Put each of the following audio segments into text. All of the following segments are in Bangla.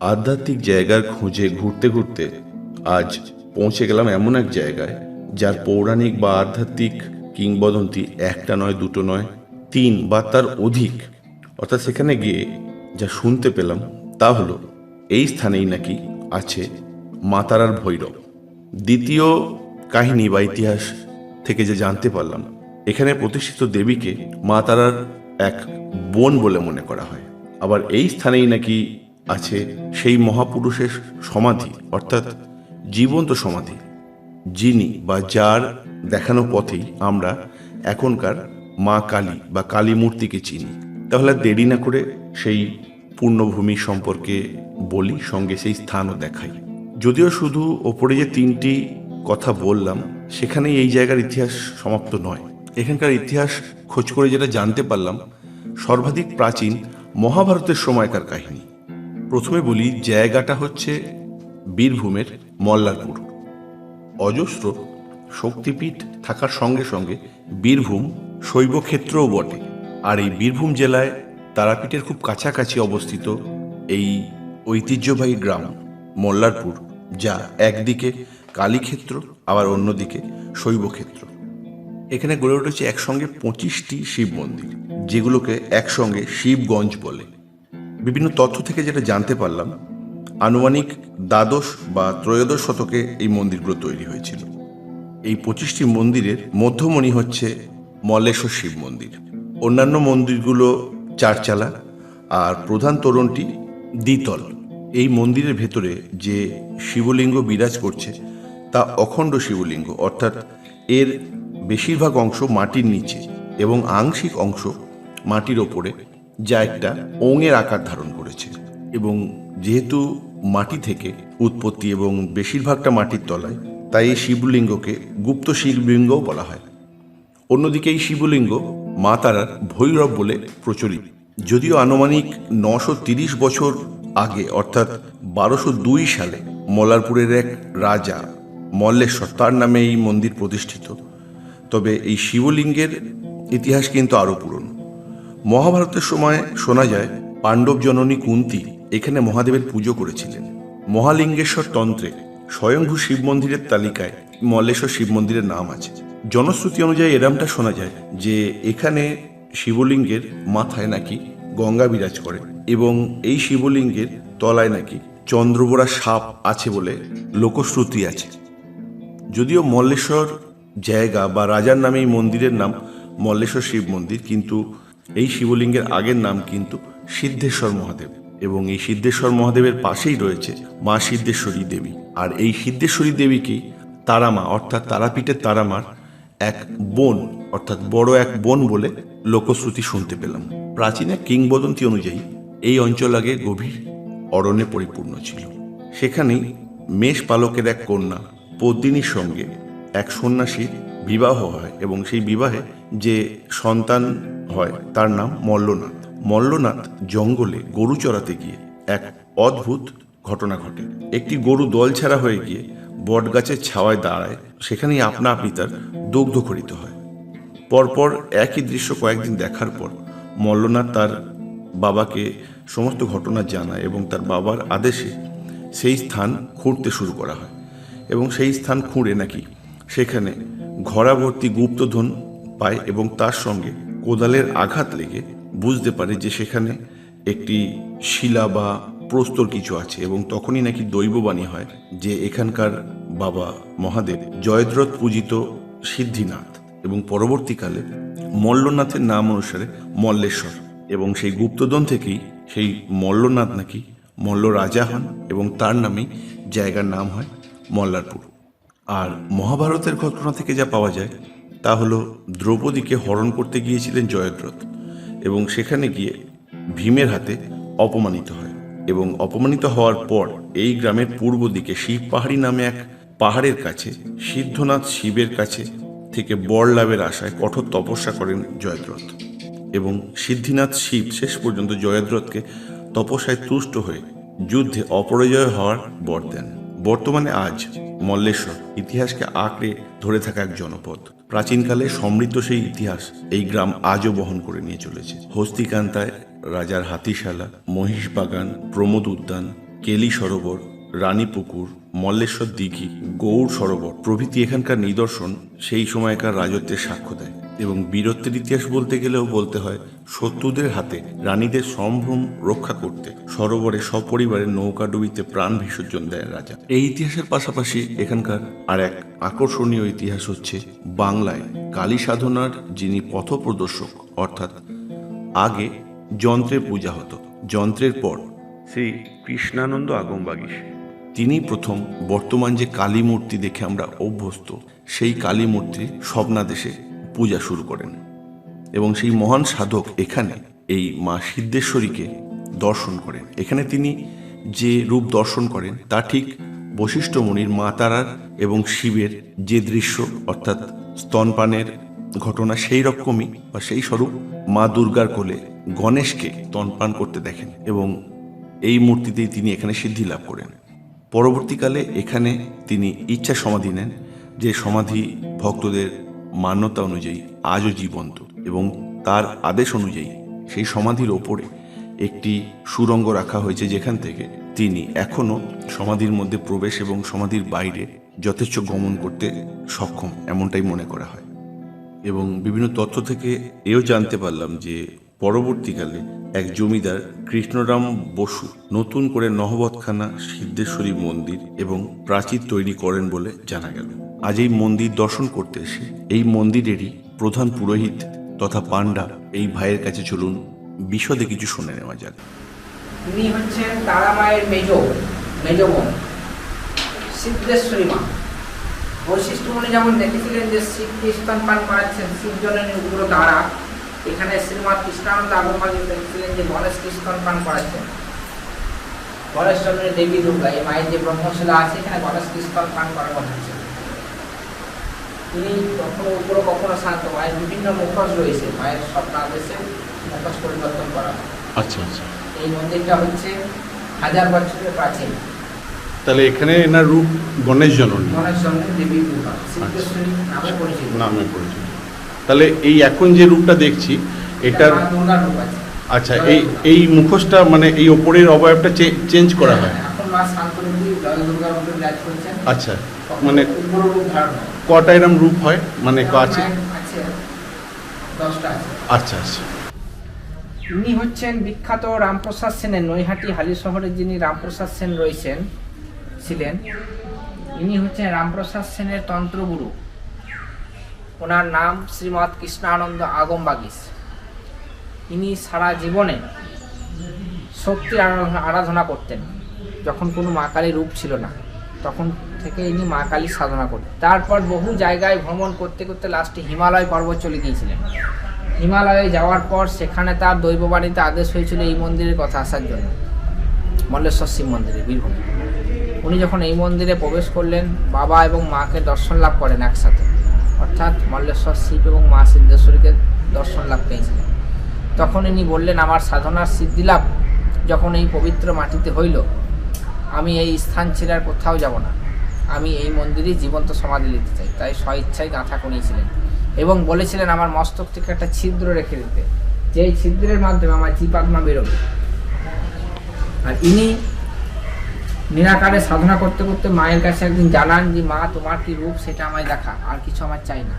আধ্যাত্মিক জায়গার খোঁজে ঘুরতে ঘুরতে আজ পৌঁছে গেলাম এমন এক জায়গায়, যার পৌরাণিক বা আধ্যাত্মিক কিংবদন্তি একটা নয়, দুটো নয়, তিন বা তার অধিক। অর্থাৎ সেখানে গিয়ে যা শুনতে পেলাম তা হলো, এই স্থানেই নাকি আছে মা তারার ভৈরব। দ্বিতীয় কাহিনী বা ইতিহাস থেকে যে জানতে পারলাম, এখানে প্রতিষ্ঠিত দেবীকে মা তারার এক বোন বলে মনে করা হয়। আবার এই স্থানেই নাকি আছে সেই মহাপুরুষের সমাধি, অর্থাৎ জীবন্ত সমাধি, যিনি বা যার দেখানো পথেই আমরা এখনকার মা কালী বা কালী মূর্তিকে চিনি। তাহলে দেরি না করে সেই পূর্ণভূমি সম্পর্কে বলি, সঙ্গে সেই স্থানও দেখাই। যদিও শুধু ওপরে যে তিনটি কথা বললাম, সেখানেই এই জায়গার ইতিহাস সমাপ্ত নয়। এখানকার ইতিহাস খোঁজ করে যেটা জানতে পারলাম, সর্বাধিক প্রাচীন মহাভারতের সময়কার কাহিনী। প্রথমে বলি জায়গাটা হচ্ছে বীরভূমের মল্লারপুর। অজস্র শক্তিপীঠ থাকার সঙ্গে সঙ্গে বীরভূম শৈবক্ষেত্রও বটে। আর এই বীরভূম জেলায় তারাপীঠের খুব কাছাকাছি অবস্থিত এই ঐতিহ্যবাহী গ্রাম মল্লারপুর, যা একদিকে কালীক্ষেত্র, আবার অন্যদিকে শৈবক্ষেত্র। এখানে গড়ে উঠেছে একসঙ্গে পঁচিশটি শিব মন্দির, যেগুলোকে একসঙ্গে শিবগঞ্জ বলে। বিভিন্ন তথ্য থেকে যেটা জানতে পারলাম, আনুমানিক দ্বাদশ বা ত্রয়োদশ শতকে এই মন্দিরগুলো তৈরি হয়েছিল। এই পঁচিশটি মন্দিরের মধ্যমণি হচ্ছে মল্লেশ্বর শিব মন্দির। অন্যান্য মন্দিরগুলো চারচালা আর প্রধান তোরণটি দ্বিতল। এই মন্দিরের ভেতরে যে শিবলিঙ্গ বিরাজ করছে, তা অখণ্ড শিবলিঙ্গ, অর্থাৎ এর বেশিরভাগ অংশ মাটির নিচে এবং আংশিক অংশ মাটির ওপরে যা একটা ওঙের আকার ধারণ করেছে এবং যেহেতু মাটি থেকে উৎপত্তি এবং বেশিরভাগটা মাটির তলায়, তাই এই শিবলিঙ্গকে গুপ্ত শিবলিঙ্গও বলা হয়। অন্যদিকে এই শিবলিঙ্গ মা তারার ভৈরব বলে প্রচলিত। যদিও আনুমানিক নশো বছর আগে, অর্থাৎ বারোশো সালে মলারপুরের এক রাজা মল্লেশ্বর, তার নামে এই মন্দির প্রতিষ্ঠিত। তবে এই শিবলিঙ্গের ইতিহাস কিন্তু আরও পুরনো। মহাভারতের সময় শোনা যায় পাণ্ডব জননী কুন্তি এখানে মহাদেবের পুজো করেছিলেন। মহালিঙ্গেশ্বর তন্ত্রে স্বয়ংভূ শিব মন্দিরের তালিকায় মল্লেশ্বর শিব মন্দিরের নাম আছে। জনশ্রুতি অনুযায়ী এরামটা শোনা যায় যে, এখানে শিবলিঙ্গের মাথায় নাকি গঙ্গা বিরাজ করে এবং এই শিবলিঙ্গের তলায় নাকি চন্দ্রবোড়া সাপ আছে বলে লোকশ্রুতি আছে। যদিও মল্লেশ্বর জায়গা বা রাজার নামে এই মন্দিরের নাম মল্লেশ্বর শিব মন্দির কিন্তু এই শিবলিঙ্গের আগের নাম কিন্তু সিদ্ধেশ্বর মহাদেব এবং এই সিদ্ধেশ্বর মহাদেবের পাশেই রয়েছে মা সিদ্ধেশ্বরী দেবী। আর এই সিদ্ধেশ্বরী দেবীকেই তারামা, অর্থাৎ তারাপীঠের তারামার এক বোন, অর্থাৎ বড় এক বোন বলে লোকশ্রুতি শুনতে পেলাম। প্রাচীন এক কিংবদন্তি অনুযায়ী এই অঞ্চল আগে গভীর অরণ্যে পরিপূর্ণ ছিল। সেখানেই মেষ পালকের এক কন্যা পদ্মিনীর সঙ্গে এক সন্ন্যাসীর বিবাহ হয় এবং সেই বিবাহে যে সন্তান হয় তার নাম মল্লনাথ। মল্লনাথ জঙ্গলে গরু চড়াতে গিয়ে এক অদ্ভুত ঘটনা ঘটে। একটি গরু দল ছাড়া হয়ে গিয়ে বটগাছের ছাওয়ায় দাঁড়ায়। সেখানেই আপনা আপনি তার দগ্ধ খরিত হয়। পরপর একই দৃশ্য কয়েকদিন দেখার পর মল্লনাথ তার বাবাকে সমস্ত ঘটনা জানায় এবং তার বাবার আদেশে সেই স্থান খুঁড়তে শুরু করা হয়। এবং সেই স্থান খুঁড়ে নাকি সেখানে ঘরাভর্তি গুপ্তধন পায় এবং তার সঙ্গে কোদালের আঘাত লেগে বুঝতে পারে যে সেখানে একটি শিলা বা প্রস্তর কিছু আছে এবং তখনই নাকি দৈববাণী হয় যে এখানকার বাবা মহাদেব জয়দ্রথ পূজিত সিদ্ধিনাথ এবং পরবর্তীকালে মল্লনাথের নাম অনুসারে মল্লেশ্বর এবং সেই গুপ্তধন থেকেই সেই মল্লনাথ নাকি মল্ল রাজা হন এবং তার নামেই জায়গার নাম হয় মল্লারপুর। আর মহাভারতের ঘটনা থেকে যা পাওয়া যায়, তা হলো দ্রৌপদীকে হরণ করতে গিয়েছিলেন জয়দ্রথ এবং সেখানে গিয়ে ভীমের হাতে অপমানিত হয় এবং অপমানিত হওয়ার পর এই গ্রামের পূর্ব দিকে শিব পাহাড়ি নামে এক পাহাড়ের কাছে, সিদ্ধনাথ শিবের কাছে থেকে বর লাভের আশায় কঠোর তপস্যা করেন জয়দ্রথ এবং সিদ্ধিনাথ শিব শেষ পর্যন্ত জয়দ্রথকে তপস্যায় তুষ্ট হয়ে যুদ্ধে অপরাজয় হওয়ার বর দেন। বর্তমানে আজ মল্লেশ্বর ইতিহাসকে আঁকড়ে ধরে থাকা এক জনপদ। প্রাচীনকালে সমৃদ্ধ সেই ইতিহাস এই গ্রাম আজও বহন করে নিয়ে চলেছে। হস্তিকান্তায় রাজার হাতিশালা, মহিষ বাগান, প্রমোদ উদ্যান, কেলি সরোবর রানীপুকুর মল্লেশ্বর দিঘি, গৌড় সরোবর প্রভৃতি এখানকার নিদর্শন সেই সময়কার রাজত্বের সাক্ষ্য দেয়। এবং বীরত্বের ইতিহাস বলতে গেলেও বলতে হয়, শত্রুদের হাতে রানীদের সম্ভ্রম রক্ষা করতে সরোবরে সপরিবারে নৌকা ডুবিতে প্রাণ বিসর্জন দেয় রাজা। এই ইতিহাসের পাশাপাশি এখানকার আর এক আকর্ষণীয় ইতিহাস হচ্ছে বাংলায় কালী সাধনার যিনি পথপ্রদর্শক, অর্থাৎ আগে যন্ত্রের পূজা হতো। যন্ত্রের পর শ্রী কৃষ্ণানন্দ আগমবাগীশ, তিনি প্রথম বর্তমান যে কালী মূর্তি দেখে আমরা অভ্যস্ত, সেই কালী মূর্তি স্বপ্নাদেশে পূজা শুরু করেন। এবং সেই মহান সাধক এখানে এই মা সিদ্ধেশ্বরীকে দর্শন করেন। এখানে তিনি যে রূপ দর্শন করেন, তা ঠিক বশিষ্ঠ মা তারার এবং শিবের যে দৃশ্য, অর্থাৎ স্তনপানের ঘটনা সেই রকমই বা সেই স্বরূপ মা দুর্গার কোলে গণেশকে স্তনপান করতে দেখেন এবং এই মূর্তিতেই তিনি এখানে সিদ্ধি লাভ করেন। পরবর্তীকালে এখানে তিনি ইচ্ছা সমাধি নেন, যে সমাধি ভক্তদের মান্যতা অনুযায়ী আজও জীবন্ত এবং তার আদেশ অনুযায়ী সেই সমাধির ওপরে একটি সুরঙ্গ রাখা হয়েছে যেখান থেকে তিনি এখনও সমাধির মধ্যে প্রবেশ এবং সমাধির বাইরে যথেষ্ট গমন করতে সক্ষম এমনটাই মনে করা হয়। এবং বিভিন্ন তথ্য থেকে এও জানতে পারলাম যে পরবর্তীকালে এক জমিদার কৃষ্ণরাম বসু নতুন করে নহবতখানা সিদ্ধেশ্বরী মন্দির এবং প্রাচীর তৈরি করেন বলে জানা গেল। আজ এই মন্দির দর্শন করতে এসে এই মন্দিরেরই প্রধান পুরোহিত তথা পাণ্ডা এই ভাইয়ের কাছে চলুন বিশদে কিছু শুনে নেওয়া যাক। তিনি হচ্ছেন তারা মায়ের মেজ মেজ বোন সিদ্ধেশ্বরী মা। বৈশিষ্ট্যমণি যেমন দেখেছিলেন যে শিবকে স্তনপান করাচ্ছেন শিবজননী উগ্র তারা এখানে শ্রীমৎ কৃষ্ণানন্দ আগমবাগী দেখেছিলেন যে গণেশকে স্তনপান করাচ্ছেন। গণেশ চন্দ্রের দেবী দুর্গা, এই মায়ের যে ব্রহ্মশিলা আছে, এখানে গণেশকে স্তনপান করানো হচ্ছে তিনি কখনো উগ্র কখনো শান্ত মায়ের বিভিন্ন মুখোশ রয়েছে মায়ের স্বপ্ন আদেশে মুখোশ পরিবর্তন করা। আচ্ছা আচ্ছা। এই মন্দিরটা হচ্ছে হাজার বছরের প্রাচীন। তাহলে এখানে এনার রূপ গণেশ জননী। গণেশ চন্দ্রের দেবী দুর্গা সিদ্ধেশ্বরী নামে পরিচিত। নামে পরিচিত। তাহলে এই এখন যে রূপটা দেখছি এটার আচ্ছা এই এই মুখোশটা মানে এই ওপরের অবয়বটা চেঞ্জ করা হয়। আচ্ছা মানে। কটা এরম রূপ হয়? মানে আছে? আচ্ছা আচ্ছা। ইনি হচ্ছেন বিখ্যাত রামপ্রসাদ সেনের নৈহাটি হালি শহরে যিনি রামপ্রসাদ সেন রয়েছেন ছিলেন ইনি হচ্ছেন রামপ্রসাদ সেনের তন্ত্রগুরু। ওনার নাম শ্রীমৎ কৃষ্ণানন্দ আগম বাগিস ইনি সারা জীবনে আরাধনা- আরাধনা করতেন। যখন কোনো মা কালীর রূপ ছিল না, তখন থেকে ইনি মা কালীর সাধনা করতেন তারপর বহু জায়গায় ভ্রমণ করতে করতে লাস্টে হিমালয় পর্বত চলে গিয়েছিলেন। হিমালয়ে যাওয়ার পর সেখানে তার দৈববাণীতে আদেশ হয়েছিল এই মন্দিরের কথা আসার জন্য। মল্লেশ্বর শিব মন্দিরে, বীরভূম। উনি যখন এই মন্দিরে প্রবেশ করলেন, বাবা এবং মাকে দর্শন লাভ করেন একসাথে। অর্থাৎ মল্লেশ্বর শিব এবং মা সিদ্ধেশ্বরীকে দর্শন লাভ পেয়েছিলেন। তখন ইনি বললেন, আমার সাধনার সিদ্ধিলাভ যখন এই পবিত্র মাটিতে হইল আমি এই স্থান ছেড়ে আর কোথাও যাব না। আমি এই মন্দিরেই জীবন্ত সমাধি নিতে চাই। তাই স্বইচ্ছায় গাঁথা করিয়েছিলেন এবং বলেছিলেন, আমার মস্তক থেকে একটা ছিদ্র রেখে দিতে। যেই ছিদ্রের মাধ্যমে আমার জীবাত্মা বেরোবে। আর ইনি নিরাকারে সাধনা করতে করতে মায়ের কাছে একদিন জানান যে, মা, তোমার কি রূপ সেটা আমায় দেখা, আর কিছু আমার চাই না।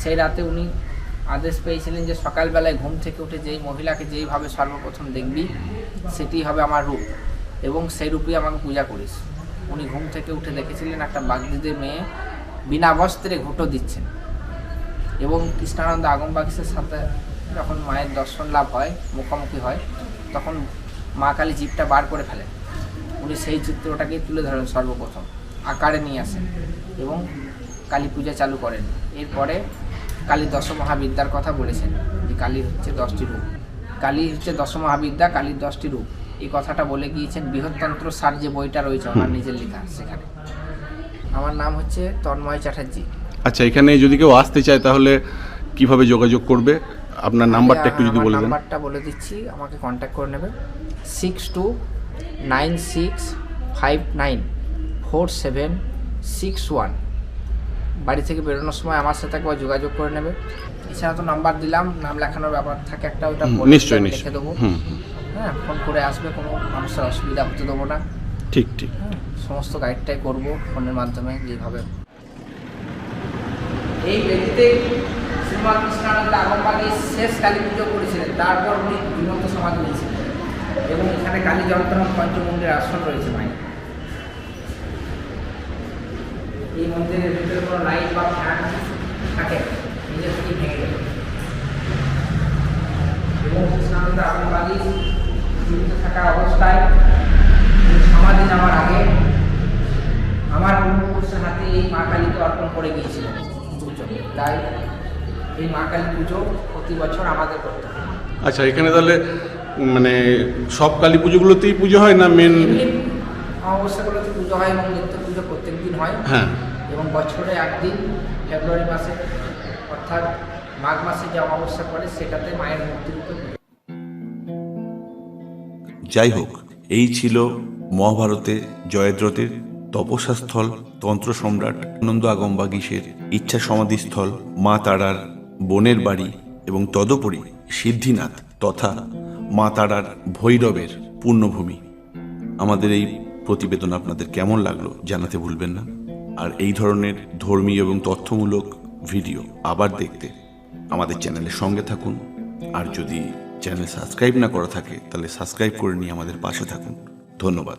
সেই রাতে উনি আদেশ পেয়েছিলেন যে, সকালবেলায় ঘুম থেকে উঠে যেই মহিলাকে যেইভাবে সর্বপ্রথম দেখবি, সেটি হবে আমার রূপ। এবং সেই রূপই আমাকে পূজা করিস। উনি ঘুম থেকে উঠে দেখেছিলেন একটা বাগদিদের মেয়ে বিনা বস্ত্রে ঘুঁটো দিচ্ছেন। এবং কৃষ্ণানন্দ আগমবাগিসের সাথে যখন মায়ের দর্শন লাভ হয়, মুখোমুখি হয়, তখন মা কালী জীবটা বার করে ফেলেন। উনি সেই চিত্রটাকেই তুলে ধরেন সর্বপ্রথম, আকারে নিয়ে আসেন এবং কালী পূজা চালু করেন। এরপরে কালী দশ মহাবিদ্যার কথা বলেছেন যে কালী হচ্ছে দশটি রূপ। কালী হচ্ছে দশ মহাবিদ্যা কালীর দশটি রূপ। এই কথাটা বলে গিয়েছেন বৃহত্তন্ত্র সার যে বইটা রয়েছে ওনার নিজের লেখা সেখানে। আমার নাম হচ্ছে তন্ময় চ্যাটার্জি। আচ্ছা এখানে যদি কেউ আসতে চায় তাহলে কীভাবে যোগাযোগ করবে? আপনার নাম্বারটা একটু যদি আমার বলে দেন। নাম্বারটা বলে দিচ্ছি আমাকে কন্ট্যাক্ট করে নেবে six two nine six five nine four seven six one বাড়ি থেকে বেরোনোর সময় আমার সাথে একবার যোগাযোগ করে নেবে। এছাড়া তো নাম্বার দিলাম নাম লেখানোর ব্যাপার থাকে একটা ওটা নিশ্চয়ই নিশ্চয়ই লিখে দেবো। হ্যাঁ ফোন করে আসবে কোনো মানুষের অসুবিধা হতে দেবো না। ঠিক ঠিক। সমস্ত গাইডটাই করব ফোনের মাধ্যমে যেভাবে। এই বেদিতে শ্রীমান কৃষ্ণানন্দ আগমবাগী শেষ কালী পুজো করেছিলেন। তারপর উনি জীবন্ত সমাজ নিয়েছিলেন। এবং এখানে কালী যন্ত্রণা পঞ্চমন্দির আসন রয়েছে মায়ের। এই মন্দিরের ভিতরে কোনো লাইট বা ফ্যান থাকে না। নিজে থেকে ভেঙে যাবে এবং কৃষ্ণানন্দ আগমবাগী জীবিত থাকা অবস্থায় সমাধি নেওয়ার আগে। আমার পূর্বপুরুষের হাতে এই মা কালীকে অর্পণ করে গিয়েছিলেন পুজো। তাই এই মা কালী পুজো প্রতি বছর আমাদের করতে হয়। আচ্ছা এখানে তাহলে মানে সব কালী পুজোগুলোতেই পুজো হয় না মেন এমনি অমাবস্যাগুলোতে পুজো হয় এবং নিত্য পুজো প্রত্যেক দিন হয়। হ্যাঁ। এবং বছরে একদিন ফেব্রুয়ারি মাসে অর্থাৎ মাঘ মাসে যে অমাবস্যা পড়ে সেটাতে মায়ের মূর্তির উপর পুজো যাই হোক এই ছিল মহাভারতে জয়দ্রথের তপস্যাস্থল তন্ত্র সম্রাট আনন্দ আগমবাগীশের ইচ্ছা সমাধিস্থল মা তারার বোনের বাড়ি এবং তদুপরি সিদ্ধিনাথ তথা মা তারার ভৈরবের পূর্ণভূমি। আমাদের এই প্রতিবেদন আপনাদের কেমন লাগল জানাতে ভুলবেন না। আর এই ধরনের ধর্মীয় এবং তথ্যমূলক ভিডিও আবার দেখতে আমাদের চ্যানেলের সঙ্গে থাকুন। আর যদি চ্যানেল সাবস্ক্রাইব না করা থাকে তাহলে সাবস্ক্রাইব করে নিয়ে আমাদের পাশে থাকুন। ধন্যবাদ।